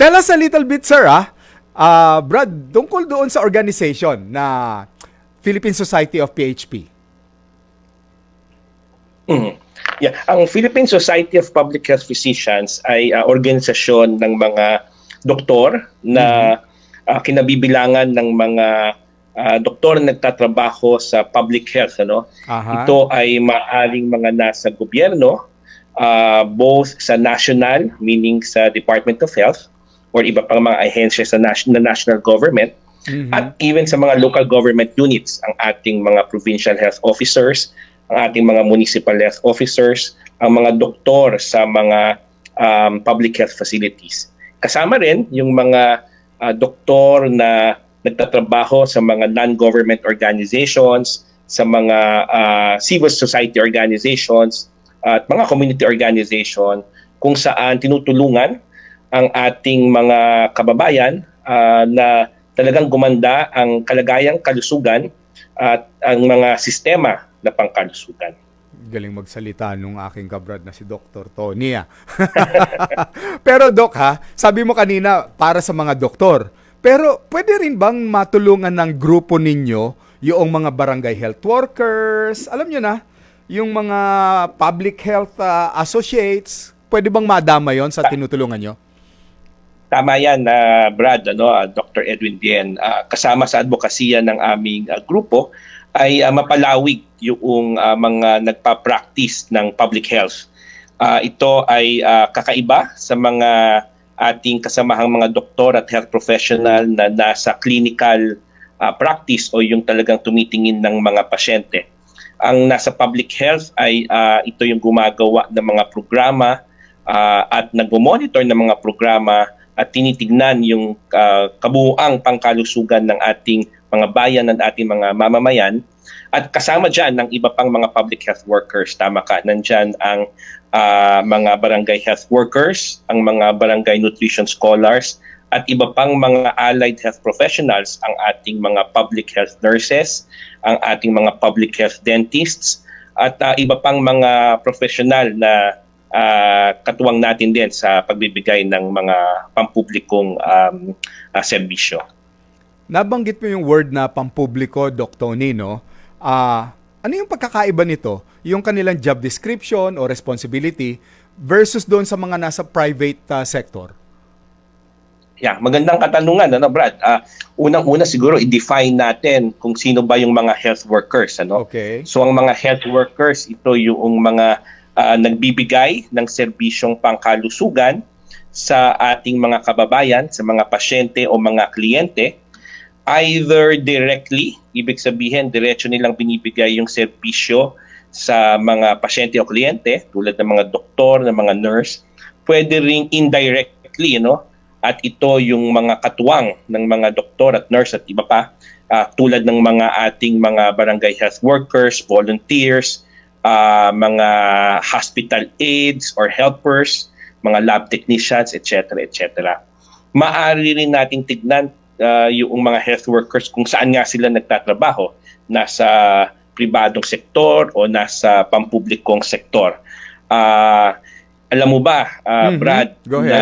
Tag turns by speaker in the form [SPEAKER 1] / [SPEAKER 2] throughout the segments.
[SPEAKER 1] Tell us a little bit, sir, ah. Ah, Brad, tungkol doon sa organization na Philippine Society of PHP.
[SPEAKER 2] Mhm. Yeah, ang Philippine Society of Public Health Physicians ay ah, organisasyon ng mga doktor na ah, kinabibilangan ng mga ah, doktor na nagtatrabaho sa public health ano.
[SPEAKER 1] Aha.
[SPEAKER 2] Ito ay maaring mga nasa gobyerno ah, both sa national meaning sa Department of Health or iba pang mga ahensya sa nas- na national government
[SPEAKER 1] Mhm.
[SPEAKER 2] at even sa mga local government units, ang ating mga provincial health officers, ang ating mga municipal health officers, ang mga doktor sa mga um, public health facilities. Kasama rin yung mga uh, doktor na nagtatrabaho sa mga non-government organizations, sa mga uh, civil society organizations, at mga community organization kung saan tinutulungan ang ating mga kababayan ah, na talagang gumanda ang kalagayang kalusugan at ang mga sistema na pangkalusugan.
[SPEAKER 1] Galing magsalita nung aking kabrad na si Dr. Tony. ah. Pero Doc ha, sabi mo kanina para sa mga doktor. Pero pwede rin bang matulungan ng grupo ninyo yung mga barangay health workers, alam nyo na, yung mga public health ah, associates, pwede bang madama yon sa tinutulungan nyo?
[SPEAKER 2] Tama yan, na Brad, ano, ah, Dr. Edwin Bien. Ah, kasama sa advokasya ng aming ah, grupo ay ah, mapalawig yung ah, mga nagpa-practice ng public health. Ah, ito ay ah, kakaiba sa mga ating kasamahang mga doktor at health professional na nasa clinical ah, practice o yung talagang tumitingin ng mga pasyente. Ang nasa public health ay ah, ito yung gumagawa ng mga programa ah, at nagmo-monitor ng mga programa at tinitignan yung ah, kabuuang pangkalusugan ng ating mga bayan at ating mga mamamayan. At kasama dyan ng iba pang mga public health workers. Tama ka, nandyan ang ah, mga barangay health workers, ang mga barangay nutrition scholars, at iba pang mga allied health professionals, ang ating mga public health nurses, ang ating mga public health dentists, at ah, iba pang mga professional na ah, katuwang natin din sa pagbibigay ng mga pampublikong um, ah, serbisyo.
[SPEAKER 1] Nabanggit mo yung word na pampubliko, Doc Tony, no? Ah, ano yung pagkakaiba nito? Yung kanilang job description o responsibility versus doon sa mga nasa private ah, sector?
[SPEAKER 2] Yeah, magandang katanungan, ano Brad? Ah, unang-una siguro i-define natin kung sino ba yung mga health workers, ano?
[SPEAKER 1] Okay.
[SPEAKER 2] So ang mga health workers, ito yung mga ah, nagbibigay ng serbisyong pangkalusugan sa ating mga kababayan, sa mga pasyente o mga kliyente, either directly, ibig sabihin diretso nilang binibigay yung serbisyo sa mga pasyente o kliyente, tulad ng mga doktor, ng mga nurse, pwede ring indirectly, you know, at ito yung mga katuwang ng mga doktor at nurse at iba pa ah, tulad ng mga ating mga barangay health workers, volunteers, ah, mga hospital aides or helpers, mga lab technicians, etc. etc. Maari rin nating tignan ah, yung mga health workers kung saan nga sila nagtatrabaho, nasa pribadong sektor o nasa pampublikong sektor. Ah, alam mo ba, ah,
[SPEAKER 1] Mhm.
[SPEAKER 2] Brad,
[SPEAKER 1] Go
[SPEAKER 2] na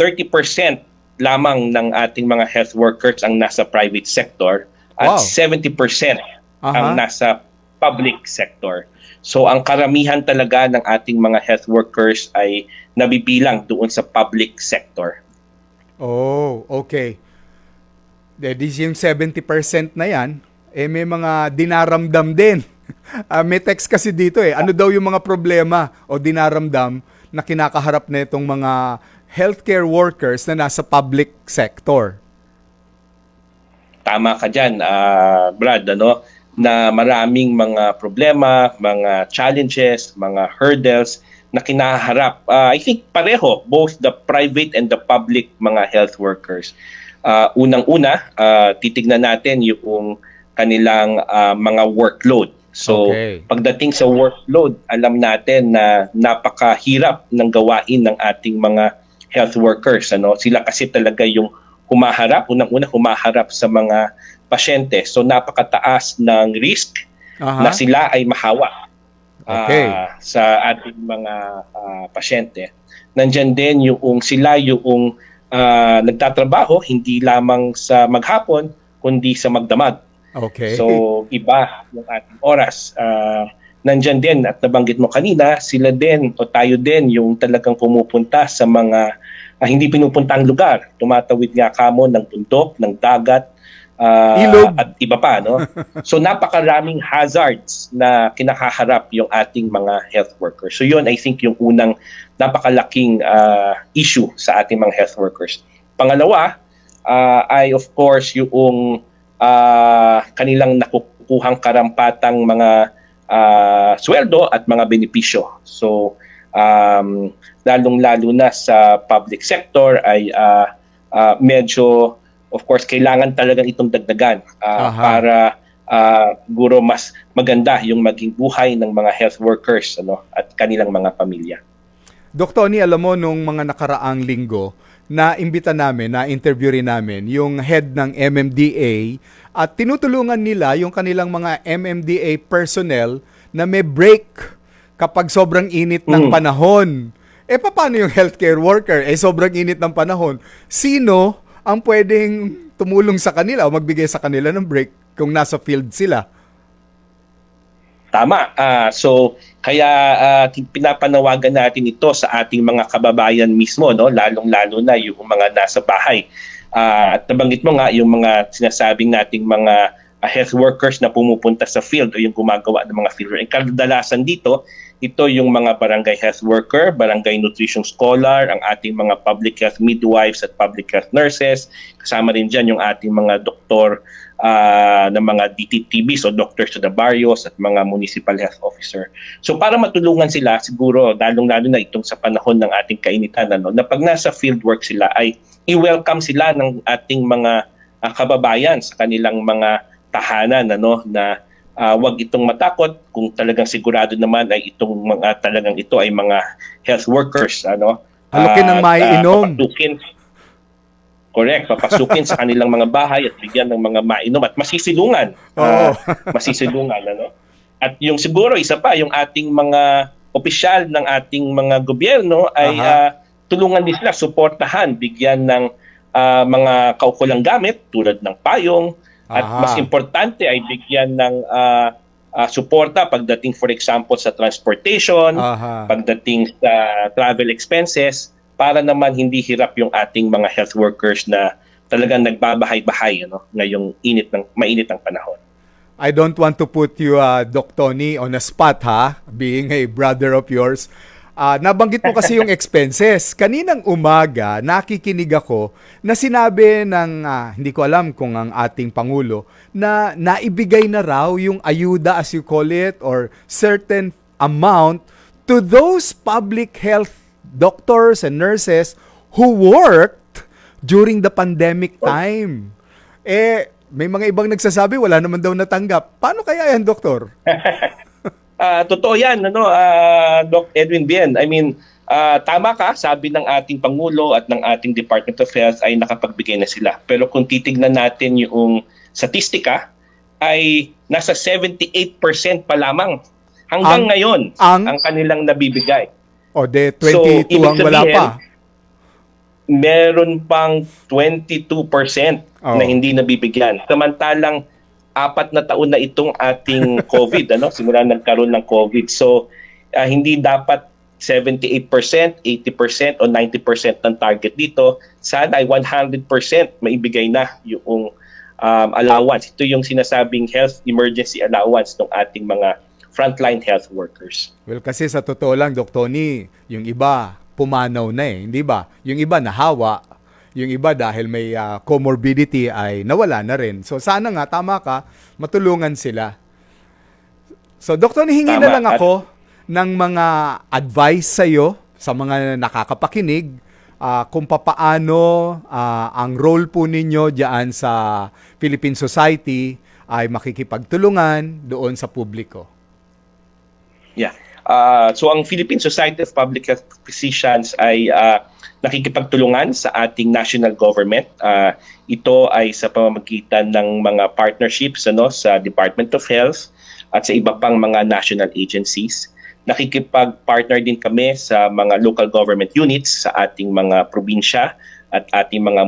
[SPEAKER 2] 30% lamang ng ating mga health workers ang nasa private sector at
[SPEAKER 1] Wow.
[SPEAKER 2] 70%
[SPEAKER 1] Aha.
[SPEAKER 2] ang nasa public sector. So ang karamihan talaga ng ating mga health workers ay nabibilang doon sa public sector.
[SPEAKER 1] Oh, okay. Eh, di yung 70% na yan, eh may mga dinaramdam din. Ah, may text kasi dito eh. Ano daw yung mga problema o dinaramdam na kinakaharap na itong mga healthcare workers na nasa public sector?
[SPEAKER 2] Tama ka dyan, ah, Brad, ano, na maraming mga problema, mga challenges, mga hurdles na kinaharap. Ah, I think pareho, both the private and the public mga health workers. Ah, Unang-una, ah, titignan natin yung kanilang ah, mga workload. So,
[SPEAKER 1] Okay.
[SPEAKER 2] pagdating sa workload, alam natin na napakahirap ng gawain ng ating mga health workers. Ano? Sila kasi talaga yung humaharap, unang-una humaharap sa mga pasyente. So, napakataas ng risk
[SPEAKER 1] Aha.
[SPEAKER 2] na sila ay mahawa ah,
[SPEAKER 1] Okay.
[SPEAKER 2] sa ating mga ah, pasyente. nandyan din yung sila yung ah, nagtatrabaho hindi lamang sa maghapon kundi sa magdamag.
[SPEAKER 1] Okay.
[SPEAKER 2] So iba yung ating oras. Ah, nandyan din at nabanggit mo kanina, sila din o tayo din yung talagang pumupunta sa mga ah, hindi pinupuntang lugar. Tumatawid nga kamo ng bundok, ng dagat, ah,
[SPEAKER 1] Ilog.
[SPEAKER 2] at iba pa. No? so napakaraming hazards na kinakaharap yung ating mga health workers. So yun, I think yung unang napakalaking ah, issue sa ating mga health workers. Pangalawa, ah, ay of course yung ah, kanilang nakukuhang karampatang mga ah, sweldo at mga benepisyo. So um, lalong-lalo na sa public sector ay ah, ah, medyo of course kailangan talagang itong dagdagan
[SPEAKER 1] Aha.
[SPEAKER 2] para ah, siguro mas maganda yung maging buhay ng mga health workers ano at kanilang mga pamilya.
[SPEAKER 1] Dok Tony, alam mo nung mga nakaraang linggo, na imbita namin, na interview rin namin yung head ng MMDA at tinutulungan nila yung kanilang mga MMDA personnel na may break kapag sobrang init ng
[SPEAKER 2] Mm.
[SPEAKER 1] panahon. Eh paano yung healthcare worker? Eh sobrang init ng panahon. Sino ang pwedeng tumulong sa kanila o magbigay sa kanila ng break kung nasa field sila?
[SPEAKER 2] Tama. Ah, so kaya tin- pinapanawagan natin ito sa ating mga kababayan mismo, no, lalong-lalo na yung mga nasa bahay. Ah, at nabanggit mo nga yung mga sinasabing nating mga ah, health workers na pumupunta sa field o yung gumagawa ng mga field work. Kadalasan dito, ito yung mga barangay health worker, barangay nutrition scholar, ang ating mga public health midwives at public health nurses. Kasama rin dyan yung ating mga doktor ah, ng mga DTTBs o doctors to the barrios at mga municipal health officer. So para matulungan sila, siguro lalong-lalo na itong sa panahon ng ating kainitan, ano, na pag nasa field work sila ay i-welcome sila ng ating mga ah, kababayan sa kanilang mga tahanan ano na ah, wag itong matakot kung talagang sigurado naman ay itong mga talagang ito ay mga health workers ano
[SPEAKER 1] Alokin ng
[SPEAKER 2] At, ah,
[SPEAKER 1] maiinom.
[SPEAKER 2] papasukin Correct, papasukin sa kanilang mga bahay at bigyan ng mga mainom at masisilungan.
[SPEAKER 1] Oo.
[SPEAKER 2] Ah, masisilungan ano. At yung siguro isa pa yung ating mga opisyal ng ating mga gobyerno ay
[SPEAKER 1] Aha.
[SPEAKER 2] ah, tulungan din sila suportahan, bigyan ng ah, mga kaukulang gamit tulad ng payong at
[SPEAKER 1] Aha.
[SPEAKER 2] mas importante ay bigyan ng ah, ah, suporta pagdating for example sa transportation,
[SPEAKER 1] Aha.
[SPEAKER 2] pagdating sa travel expenses para naman hindi hirap yung ating mga health workers na talagang nagbabahay-bahay ano ngayong init ng mainit ng panahon.
[SPEAKER 1] I don't want to put you, uh, Doc Tony, on a spot, ha? Being a brother of yours. Ah, nabanggit mo kasi yung expenses. Kaninang umaga, nakikinig ako na sinabi ng, ah, hindi ko alam kung ang ating Pangulo, na naibigay na raw yung ayuda, as you call it, or certain amount to those public health doctors and nurses who worked during the pandemic time. Eh, may mga ibang nagsasabi, wala naman daw natanggap. Paano kaya yan, doktor?
[SPEAKER 2] Ah, totoo 'yan ano ah, Doc Edwin Bien. I mean, ah, tama ka, sabi ng ating pangulo at ng ating Department of Health ay nakapagbigay na sila. Pero kung titignan natin yung statistika ay nasa 78% pa lamang hanggang
[SPEAKER 1] Ang-
[SPEAKER 2] ngayon
[SPEAKER 1] ang-
[SPEAKER 2] ang kanilang nabibigay.
[SPEAKER 1] O de,
[SPEAKER 2] So,
[SPEAKER 1] 22
[SPEAKER 2] ibig
[SPEAKER 1] ang wala pa.
[SPEAKER 2] meron pang 22%
[SPEAKER 1] Oo.
[SPEAKER 2] na hindi nabibigyan. Samantalang apat na taon na itong ating COVID, ano? Simula nagkaroon ng COVID. So, ah, hindi dapat 78%, 80% o 90% ng target dito. Sana ay 100% maibigay na yung um, allowance. Ito yung sinasabing health emergency allowance ng ating mga frontline health workers.
[SPEAKER 1] Well, kasi sa totoo lang, Dok Tony, yung iba, pumanaw na eh, hindi ba? Yung iba nahawa, yung iba dahil may ah, comorbidity ay nawala na rin. So sana nga, tama ka, matulungan sila. So Dr. hingi na lang ako ng mga advice sa iyo sa mga nakakapakinig ah, kung papaano ah, ang role po ninyo diyan sa Philippine Society ay makikipagtulungan doon sa publiko.
[SPEAKER 2] Yeah. Uh, so ang Philippine Society of Public Health Physicians ay uh, nakikipagtulungan sa ating national government. Uh, ito ay sa pamamagitan ng mga partnerships ano sa Department of Health at sa iba pang mga national agencies. nakikipag-partner din kami sa mga local government units sa ating mga probinsya at ating mga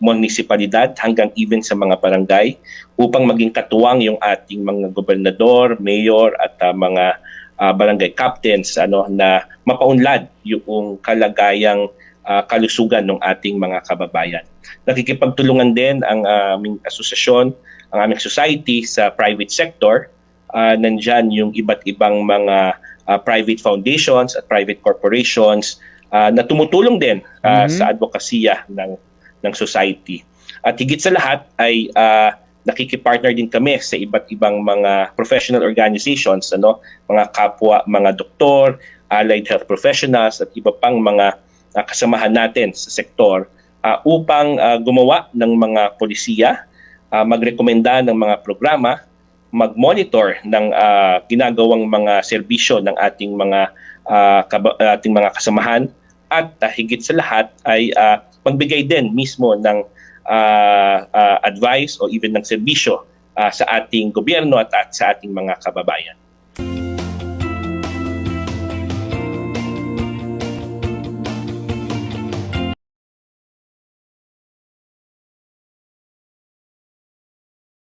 [SPEAKER 2] municipalidad hanggang even sa mga barangay upang maging katuwang yung ating mga gobernador, mayor at ah, mga ah, barangay captains ano na mapaunlad yung kalagayang ah, kalusugan ng ating mga kababayan. Nakikipagtulungan din ang aming asosasyon, ang aming society sa private sector. Ah, nandyan yung iba't ibang mga ah, private foundations at private corporations ah, na tumutulong din ah,
[SPEAKER 1] Mhm.
[SPEAKER 2] sa advokasya ng ng society. At higit sa lahat ay ah, nakikipartner din kami sa iba't ibang mga professional organizations, ano, mga kapwa, mga doktor, allied health professionals at iba pang mga ah, kasamahan natin sa sektor ah, upang ah, gumawa ng mga polisiya, ah, magrekomenda ng mga programa, mag-monitor ng ah, ginagawang mga serbisyo ng ating mga kaba- ating mga kasamahan at ah, higit sa lahat ay ah, magbigay din mismo ng ah, ah, advice o even ng serbisyo ah, sa ating gobyerno at, at sa ating mga kababayan.